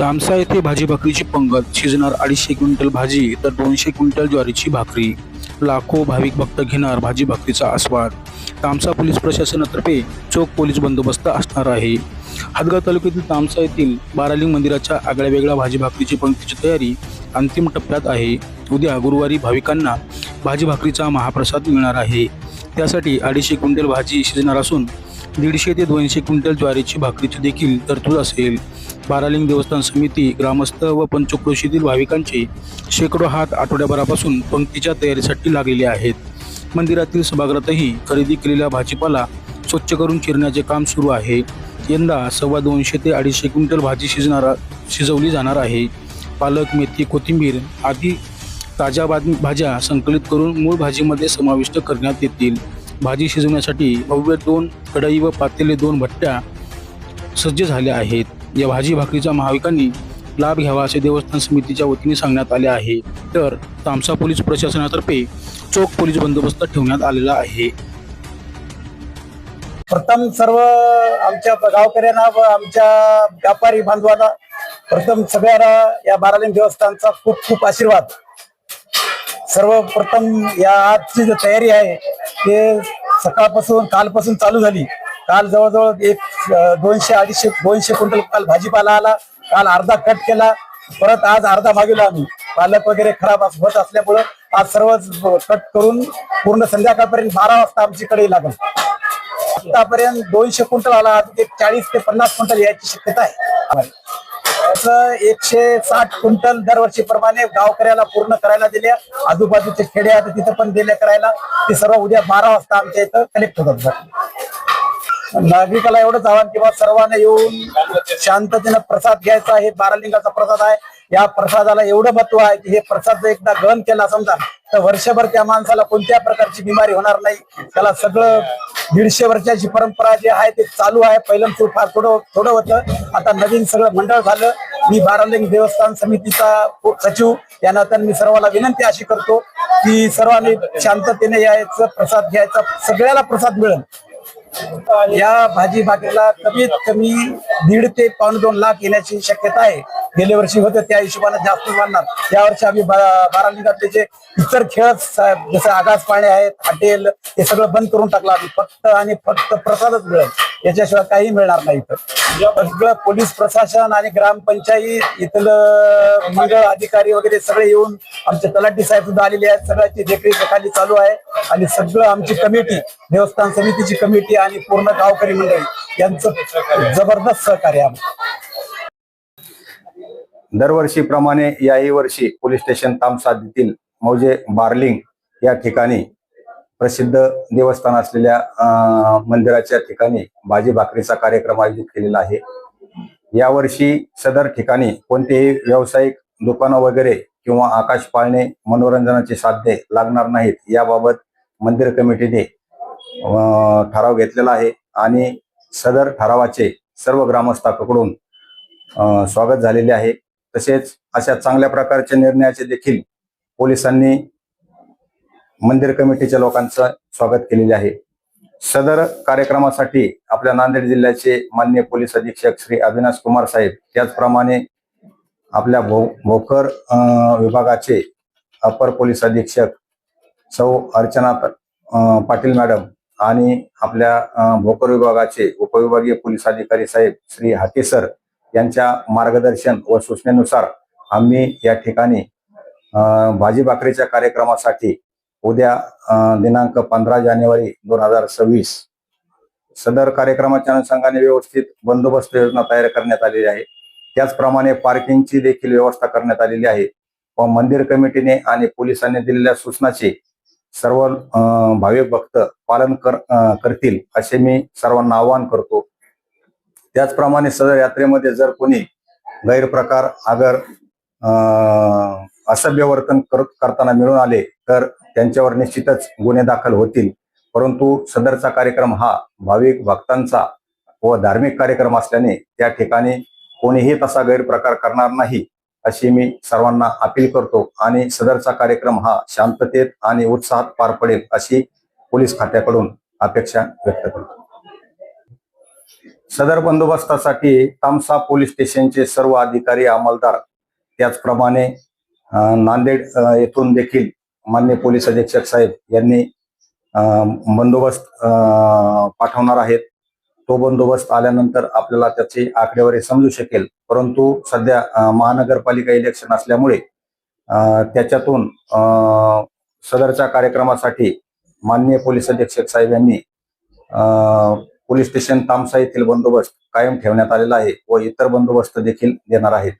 तामसा येथे भाजी भाकरीची पंगत शिजणार अडीचशे क्विंटल भाजी तर दोनशे क्विंटल ज्वारीची भाकरी. लाखो भाविक भक्त घेणार भाजी भाकरीचा आस्वाद. तामसा पोलीस प्रशासनातर्फे चोख पोलीस बंदोबस्त असणार आहे. हदगाव तालुक्यातील तामसा येथील बारालिंग मंदिराच्या आगळ्या वेगळ्या भाजी भाकरीची पंक्तीची तयारी अंतिम टप्प्यात आहे. उद्या गुरुवारी भाविकांना भाजी भाकरीचा महाप्रसाद मिळणार आहे. त्यासाठी अडीचशे क्विंटल भाजी शिजणार असून दीडशे ते दोनशे क्विंटल ज्वारीची भाकरीची देखील तरतूद असेल. बारालिंग देवस्थान समिती ग्रामस्थ व पंचक्रोशीतील भाविकांचे शेकडो हात आठवड्याभरापासून पंक्तीच्या तयारीसाठी लागलेले आहेत. मंदिरातील सभागृहातही खरेदी केलेला भाजीपाला स्वच्छ करून चिरण्याचे काम सुरू आहे. यंदा सव्वा दोनशे ते अडीचशे क्विंटल भाजी शिजणारा शिजवली जाणार आहे. पालक मेथी कोथिंबीर आदी ताज्या बाद भाज्या संकलित करून मूळ भाजीमध्ये समाविष्ट करण्यात येतील. भाजी शिजवण्यासाठी भव्य दोन कढई व पातेले दोन भट्ट्या सज्ज झाल्या आहेत. या भाजी भाकरीचा महाविकांनी लाभ घ्यावा असे देवस्थान समितीच्या वतीने सांगण्यात आले आहे. तर तामसा पोलीस प्रशासनातर्फे चोख पोलीस बंदोबस्त ठेवण्यात आलेला आहे. प्रथम सर्व आमच्या गावकऱ्यांना व आमच्या व्यापारी बांधवांना प्रथम सगळ्यांना या बारालिंग देवस्थानचा खूप खूप आशीर्वाद. सर्वप्रथम या आजची जी तयारी आहे ते सकाळपासून कालपासून चालू झाली. काल जवळजवळ एक दोनशे अडीचशे दोनशे क्विंटल काल भाजीपाला आला. काल अर्धा कट केला. परत आज अर्धा मागवला आम्ही. पालक वगैरे खराब होत असल्यामुळं आज सर्व कट करून पूर्ण संध्याकाळपर्यंत बारा वाजता आमची लागल. आतापर्यंत दोनशे क्विंटल आला. अजून एक चाळीस ते पन्नास क्विंटल यायची शक्यता आहे. असं एकशे साठ क्विंटल दरवर्षीप्रमाणे गावकऱ्याला पूर्ण करायला दिल्या. आजूबाजूचे खेडे आता तिथं पण दिले करायला. ते सर्व उद्या बारा वाजता आमच्या इथं कलेक्ट होतात. नागरिकाला एवढंच आव्हान किंवा सर्वांना येऊन शांततेनं प्रसाद घ्यायचा हे बारालिंगाचा प्रसाद आहे. या प्रसादाला एवढं महत्त्व आहे की हे प्रसाद जर एकदा ग्रहण केला समजा तर वर्षभर त्या माणसाला कोणत्या प्रकारची बिमारी होणार नाही. त्याला सगळं दीडशे वर्षाची परंपरा जी आहे ते चालू आहे. पहिलं फार थोडं थोडं होतं. आता नवीन सगळं मंडळ झालं. मी बारालिंग देवस्थान समितीचा सचिव. या नात्याने मी सर्वांना विनंती अशी करतो की सर्वांनी शांततेने यायचं प्रसाद घ्यायचा. सगळ्याला प्रसाद मिळेल. या भाजी भाकरीला कमीत कमी दीड ते पावणे दोन लाख येण्याची शक्यता आहे. गेल्या वर्षी होतं त्या हिशोबाने जास्त वाढणार या वर्षी आम्ही बारा लिंगातले जे इतर खेळ जसं आगास पाणी आहेत हॉटेल हे सगळं बंद करून टाकलं आम्ही. फक्त आणि फक्त प्रसादच मिळेल. याच्याशिवाय काही मिळणार नाही इथं. सगळं पोलीस प्रशासन आणि ग्रामपंचायत इथलं मंडळ अधिकारी वगैरे सगळे येऊन आमचे तलाठी साहेब सुद्धा आलेले आहेत. सगळ्याची देखरेख खाली चालू आहे. आणि सगळं आमची कमिटी देवस्थान समितीची कमिटी आणि पूर्ण गावकरी मंडळी यांचं जबरदस्त सहकार्य आहे. दरवर्षीप्रमाणे याही वर्षी पोलीस स्टेशन तामसाद येथील मौजे बार्लिंग या ठिकाणी प्रसिद्ध देवस्थान असलेल्या मंदिराच्या ठिकाणी भाजी भाकरीचा कार्यक्रम आयोजित केलेला आहे. यावर्षी सदर ठिकाणी कोणतेही व्यावसायिक दुकानं वगैरे किंवा आकाश पाळणे मनोरंजनाचे साधने लागणार नाहीत याबाबत मंदिर कमिटीने ठराव घेतलेला आहे आणि सदर ठरावाचे सर्व ग्रामस्थांकडून स्वागत झालेले आहे. तसेच अशा चांगल्या प्रकारच्या निर्णयाचे देखील पोलिसांनी मंदिर कमिटीच्या लोकांचं स्वागत केलेले आहे. सदर कार्यक्रमासाठी आपल्या नांदेड जिल्ह्याचे मान्य पोलीस अधीक्षक श्री अविनाश कुमार साहेब त्याचप्रमाणे आपल्या भो भोकर विभागाचे अपर पोलीस अधीक्षक सौ अर्चना पाटील मॅडम आणि आपल्या भोकर विभागाचे उपविभागीय पोलीस अधिकारी साहेब श्री हाके सर यांच्या मार्गदर्शन व सूचनेनुसार आम्ही या ठिकाणी भाजी भाकरीच्या कार्यक्रमासाठी उद्या दिनांक पंधरा जानेवारी दोन हजार सव्वीस सदर कार्यक्रमाच्या अनुषंगाने व्यवस्थित बंदोबस्त योजना तयार करण्यात आलेली आहे. त्याचप्रमाणे पार्किंगची देखील व्यवस्था करण्यात आलेली आहे व मंदिर कमिटीने आणि पोलिसांनी दिलेल्या सूचनाचे सर्व भाविक भक्त पालन कर करतील असे मी सर्वांना आवाहन करतो. त्याचप्रमाणे सदर यात्रेमध्ये जर कोणी गैरप्रकार अगर असभ्य वर्तन करत करताना मिळून आले तर त्यांच्यावर निश्चितच गुन्हे दाखल होतील. परंतु सदरचा कार्यक्रम हा भाविक भक्तांचा व धार्मिक कार्यक्रम असल्याने त्या ठिकाणी कोणीही तसा गैरप्रकार करणार नाही अशी मी सर्वांना अपील करतो. आणि सदरचा कार्यक्रम हा शांततेत आणि उत्साहात पार पडेल अशी पोलीस खात्याकडून अपेक्षा व्यक्त करतो. सदर बंदोबस्तासाठी तामसा पोलीस स्टेशनचे सर्व अधिकारी अंमलदार त्याचप्रमाणे नांदेड येथून देखील मान्य पोलीस अधीक्षक साहेब यांनी बंदोबस्त पाठवणार आहेत. तो बंदोबस्त आल्यानंतर आपल्याला त्याची आकडेवारी समजू शकेल. परंतु सध्या महानगरपालिका इलेक्शन असल्यामुळे त्याच्यातून सदरच्या कार्यक्रमासाठी माननीय पोलीस अधीक्षक साहेब यांनी पोलीस स्टेशन तामसा येथील बंदोबस्त कायम ठेवण्यात आलेला आहे व इतर बंदोबस्त देखील देणार आहेत.